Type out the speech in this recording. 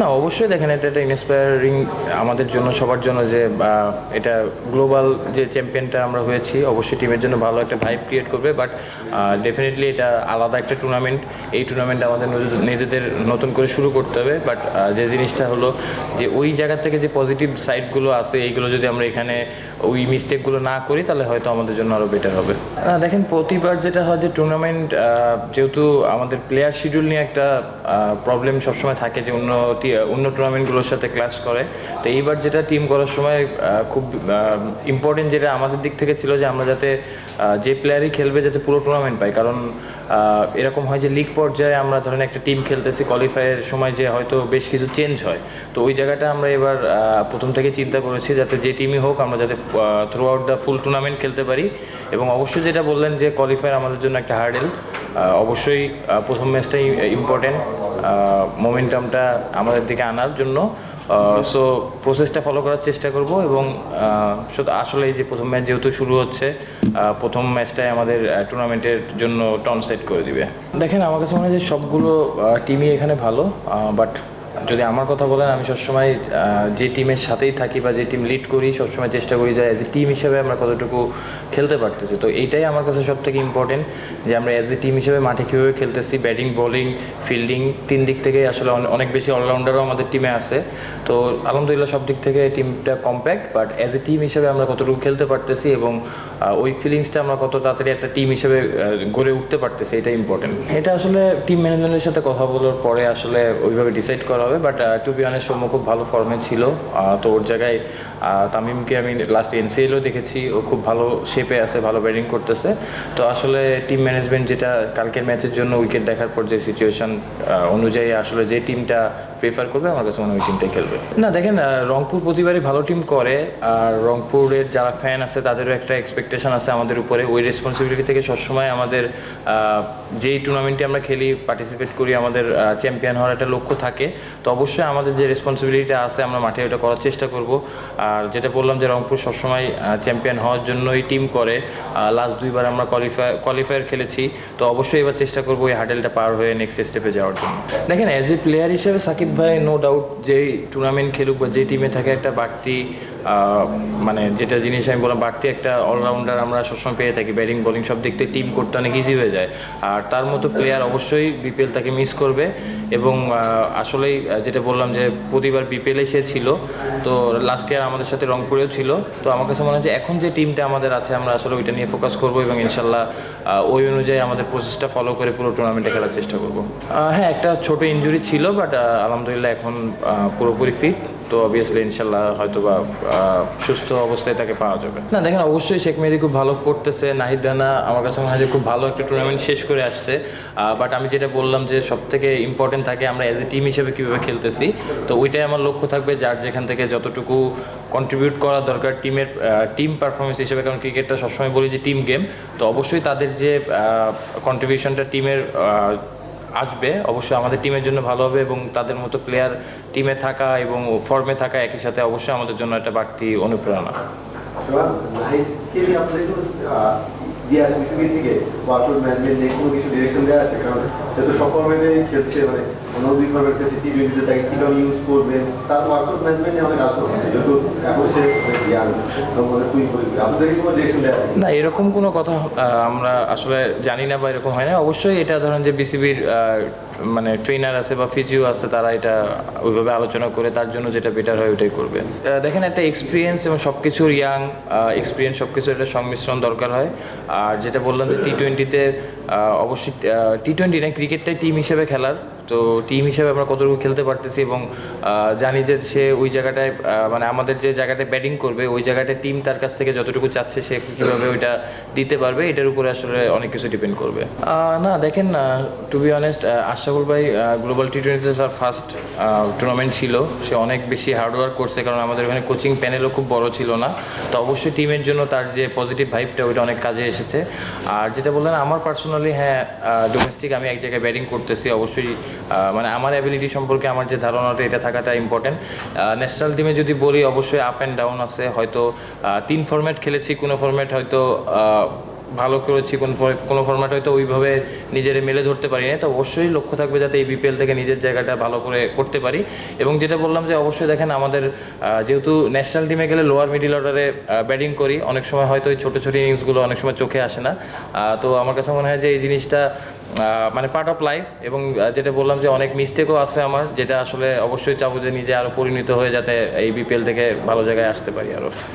না, অবশ্যই দেখেন, এটা একটা ইন্সপায়ারিং আমাদের জন্য, সবার জন্য যে এটা গ্লোবাল যে চ্যাম্পিয়নটা আমরা হয়েছি, অবশ্যই টিমের জন্য ভালো একটা ভাইব ক্রিয়েট করবে বাট ডেফিনেটলি এটা আলাদা একটা টুর্নামেন্ট এই টুর্নামেন্ট আমাদের নিজেদের নতুন করে শুরু করতে হবে বাট যে জিনিসটা হলো যে, ওই জায়গা থেকে যে পজিটিভ সাইডগুলো আছে, এইগুলো যদি আমরা এখানে ওই মিস্টেকগুলো না করি, তাহলে হয়তো আমাদের জন্য আরও বেটার হবে। না, দেখেন, প্রতিবার যেটা হয় যে টুর্নামেন্ট যেহেতু আমাদের প্লেয়ার শিডিউল নিয়ে একটা প্রবলেম সবসময় থাকে যে অন্য অন্য টুর্নামেন্টগুলোর সাথে ক্লাস করে। তো এইবার যেটা টিম করার সময় খুব ইম্পর্টেন্ট যেটা আমাদের দিক থেকে ছিল যে আমরা যাতে যে প্লেয়ারই খেলবে, যাতে পুরো টুর্নামেন্ট পাই কারণ এরকম হয় যে লিগ পর্যায়ে আমরা ধরেন একটা টিম খেলতেছি কোয়ালিফাইয়ের সময় যে হয়তো বেশ কিছু চেঞ্জ হয়। তো ওই জায়গাটা আমরা এবার প্রথম থেকে চিন্তা করেছি যাতে যে টিমই হোক আমরা যাতে throughout the full tournament খেলতে পারি। এবং অবশ্যই যেটা বললেন যে কোয়ালিফায়ার আমাদের জন্য একটা হার্ডেল অবশ্যই প্রথম ম্যাচটাই ইম্পর্টেন্ট মোমেন্টামটা আমাদের দিকে আনার জন্য। সো প্রসেসটা ফলো করার চেষ্টা করব এবং আসলে যে প্রথম ম্যাচ যেহেতু শুরু হচ্ছে প্রথম ম্যাচটাই আমাদের টুর্নামেন্টের জন্য টন সেট করে দিবে। দেখেন, আমার কাছে মনে হয় যে সবগুলো টিমই এখানে ভালো বাট যদি আমার কথা বলেন, আমি সবসময় যে টিমের সাথেই থাকি বা যে টিম লিড করি, সবসময় চেষ্টা করি যে অ্যাজ এ টিম হিসেবে আমরা কতটুকু খেলতে পারতেছি। তো এইটাই আমার কাছে সব থেকে ইম্পর্টেন্ট যে আমরা অ্যাজ এ টিম হিসেবে মাঠে কীভাবে খেলতেছি ব্যাটিং বোলিং ফিল্ডিং তিন দিক থেকে আসলে অনেক বেশি অলরাউন্ডারও আমাদের টিমে আছে। তো আলহামদুলিল্লাহ সব দিক থেকে টিমটা compact but as a team হিসেবে আমরা কতটুকু খেলতে পারতেছি এবং ওই ফিলিংসটা আমরা কত তাড়াতাড়ি একটা টিম হিসেবে গড়ে উঠতে পারতেছি এটা ইম্পর্টেন্ট এটা আসলে টিম ম্যানেজমেন্টের সাথে কথা বলার পরে আসলে ওইভাবে ডিসাইড করা হবে বাট টু বি সৌম্য খুব ভালো ফর্মে ছিল। তো ওর জায়গায় তামিমকে আমি লাস্ট এনসিএলও দেখেছি, ও খুব ভালো শেপে আছে, ভালো ব্যাটিং করতেছে। তো আসলে টিম ম্যানেজমেন্ট যেটা কালকের ম্যাচের জন্য উইকেট দেখার পর যে সিচুয়েশন অনুযায়ী আসলে যে টিমটা প্রেফার করবে, আমার কাছে মনে হয় টিমটাই খেলবে। না, দেখেন রংপুর প্রতিবারই ভালো টিম করে, আর রংপুরের যারা ফ্যান আছে, তাদেরও একটা এক্সপেকটেশন আছে আমাদের উপরে। ওই রেসপন্সিবিলিটি থেকে সবসময় আমাদের যেই টুর্নামেন্টে আমরা খেলি পার্টিসিপেট করি, আমাদের চ্যাম্পিয়ন হওয়ার একটা লক্ষ্য থাকে। তো অবশ্যই আমাদের যে রেসপন্সিবিলিটি আছে, আমরা মাঠে ওটা করার চেষ্টা করব। আর যেটা বললাম যে রংপুর সবসময় চ্যাম্পিয়ন হওয়ার জন্যই টিম করে লাস্ট দুইবার আমরা কোয়ালিফায়ার কোয়ালিফায়ার খেলেছি। তো অবশ্যই এবার চেষ্টা করব ওই হার্ডেলটা পার হয়ে নেক্সট স্টেপে যাওয়ার জন্য। দেখেন অ্যাজ এ প্লেয়ার হিসেবে সাকিব ভাই নো ডাউট যেই টুর্নামেন্ট খেলুক বা যে টিমে থাকে একটা বাড়তি মানে যেটা জিনিস আমি বললাম, বাড়তি একটা অলরাউন্ডার আমরা সবসময় পেয়ে থাকি ব্যাটিং বোলিং সব দিক থেকে টিম করতে অনেক ইজি হয়ে যায়। আর তার মতো প্লেয়ার অবশ্যই বিপিএল তাকে মিস করবে এবং আসলেই যেটা বললাম যে প্রতিবার বিপিএলে সে ছিল, তো লাস্ট ইয়ার আমাদের সাথে রংপুরেও ছিল, তো আমার কাছে মনে হয় যে এখন যে টিমটা আমাদের আছে, আমরা আসলে ওইটা নিয়ে ফোকাস করব এবং ইনশাল্লাহ ওই অনুযায়ী আমাদের প্রসেসটা ফলো করে পুরো টুর্নামেন্টে খেলার চেষ্টা করব। হ্যাঁ একটা ছোট ইনজুরি ছিল বাট আলহামদুলিল্লাহ এখন পুরোপুরি ফিট তো অবভিয়াসলি ইনশাল্লাহ হয়তো বা সুস্থ অবস্থায় তাকে পাওয়া যাবে। না, দেখেন, অবশ্যই শেখ মেহেদি খুব ভালো করতেছে। নাহিদ রানা আমার কাছে মনে হয় যে খুব ভালো একটা টুর্নামেন্ট শেষ করে আসছে। বাট আমি যেটা বললাম যে সব থেকে ইম্পর্টেন্ট থাকে আমরা অ্যাজ এ টিম হিসেবে কীভাবে খেলতেছি। তো ওইটাই আমার লক্ষ্য থাকবে, যার যেখান থেকে যতটুকু কন্ট্রিবিউট করা দরকার টিমের টিম পারফরমেন্স হিসেবে। কারণ ক্রিকেটটা সবসময় বলি যে টিম গেম তো অবশ্যই তাদের যে কন্ট্রিবিউশনটা টিমের আসবে। অবশ্যই আমাদের টিমের জন্য ভালো হবে এবং তাদের মতো প্লেয়ার টিমে থাকা এবং ফর্মে থাকা একই সাথে অবশ্যই আমাদের জন্য একটা বাড়তি অনুপ্রেরণা। দিয়ে আসে পৃথিবী থেকে ওয়ার্কআউট ম্যানেজমেন্ট নিয়ে কোনো কিছু ডিরেকশন দেওয়া আছে? কারণ যেহেতু সব ফর্মেটে খেলছে মানে অন্য দুই কাছে টি টোয়েন্টিতে তাকে কীভাবে ইউজ করবেন তার ওয়ার্কআউট ম্যানেজমেন্ট নিয়ে অনেক যেহেতু এখন সে জ্ঞান মানে করবি না, এরকম কোনো কথা আমরা আসলে জানি না বা এরকম হয় না। অবশ্যই এটা ধরেন যে বিসিবির মানে ট্রেনার আছে বা ফিজিও আছে, তারা এটা ওইভাবে আলোচনা করে, তার জন্য যেটা বেটার হয় ওইটাই করবে। দেখেন একটা এক্সপিরিয়েন্স এবং সব কিছুর ইয়াং এক্সপিরিয়েন্স সব কিছুর একটা সংমিশ্রণ দরকার হয়। আর যেটা বললাম যে টি টোয়েন্টিতে অবশ্যই টি টোয়েন্টি না ক্রিকেটটাই টিম হিসেবে খেলার। তো টিম হিসেবে আমরা কতটুকু খেলতে পারতেছি এবং জানি যে সে ওই জায়গাটায় মানে আমাদের যে জায়গাটায় ব্যাটিং করবে, ওই জায়গাটায় টিম তার কাছ থেকে যতটুকু চাচ্ছে সে কীভাবে ওইটা দিতে পারবে, এটার উপরে আসলে অনেক কিছু ডিপেন্ড করবে। না, দেখেন টু বি অনেস্ট আশাকুল ভাই গ্লোবাল টি টোয়েন্টিতে তার ফার্স্ট টুর্নামেন্ট ছিল। সে অনেক বেশি হার্ডওয়ার্ক করছে, কারণ আমাদের ওখানে কোচিং প্যানেলও খুব বড় ছিল না। তো অবশ্যই টিমের জন্য তার যে পজিটিভ ভাইবটা ওইটা অনেক কাজে এসেছে। আর যেটা বললেন, আমার পার্সোনালি হ্যাঁ ডোমেস্টিক আমি এক জায়গায় ব্যাটিং করতেছি, অবশ্যই মানে আমার অ্যাবিলিটি সম্পর্কে আমার যে ধারণাটা, এটা থাকাটা ইম্পর্টেন্ট ন্যাশনাল টিমে যদি বলি, অবশ্যই আপ অ্যান্ড ডাউন আছে। হয়তো তিন ফরম্যাট খেলেছি, কোনো ফরম্যাট হয়তো ভালো করেছি, কোন কোনো ফরম্যাট হয়তো ওইভাবে নিজের মেলে ধরতে পারি না তো অবশ্যই লক্ষ্য থাকবে যাতে এই বিপিএল থেকে নিজের জায়গাটা ভালো করে করতে পারি। এবং যেটা বললাম যে, অবশ্যই দেখেন আমাদের যেহেতু ন্যাশনাল টিমে গেলে লোয়ার মিডিল অর্ডারে ব্যাটিং করি, অনেক সময় হয়তো ওই ছোটো ছোটো ইনিংসগুলো অনেক সময় চোখে আসে না। তো আমার কাছে মনে হয় যে, এই জিনিসটা মানে পার্ট অফ লাইফ এবং যেটা বললাম যে অনেক মিস্টেকও আছে আমার, যেটা আসলে অবশ্যই চাবো যে নিজে আরও পরিণত হয়ে যাতে এই বিপিএল থেকে ভালো জায়গায় আসতে পারি আরও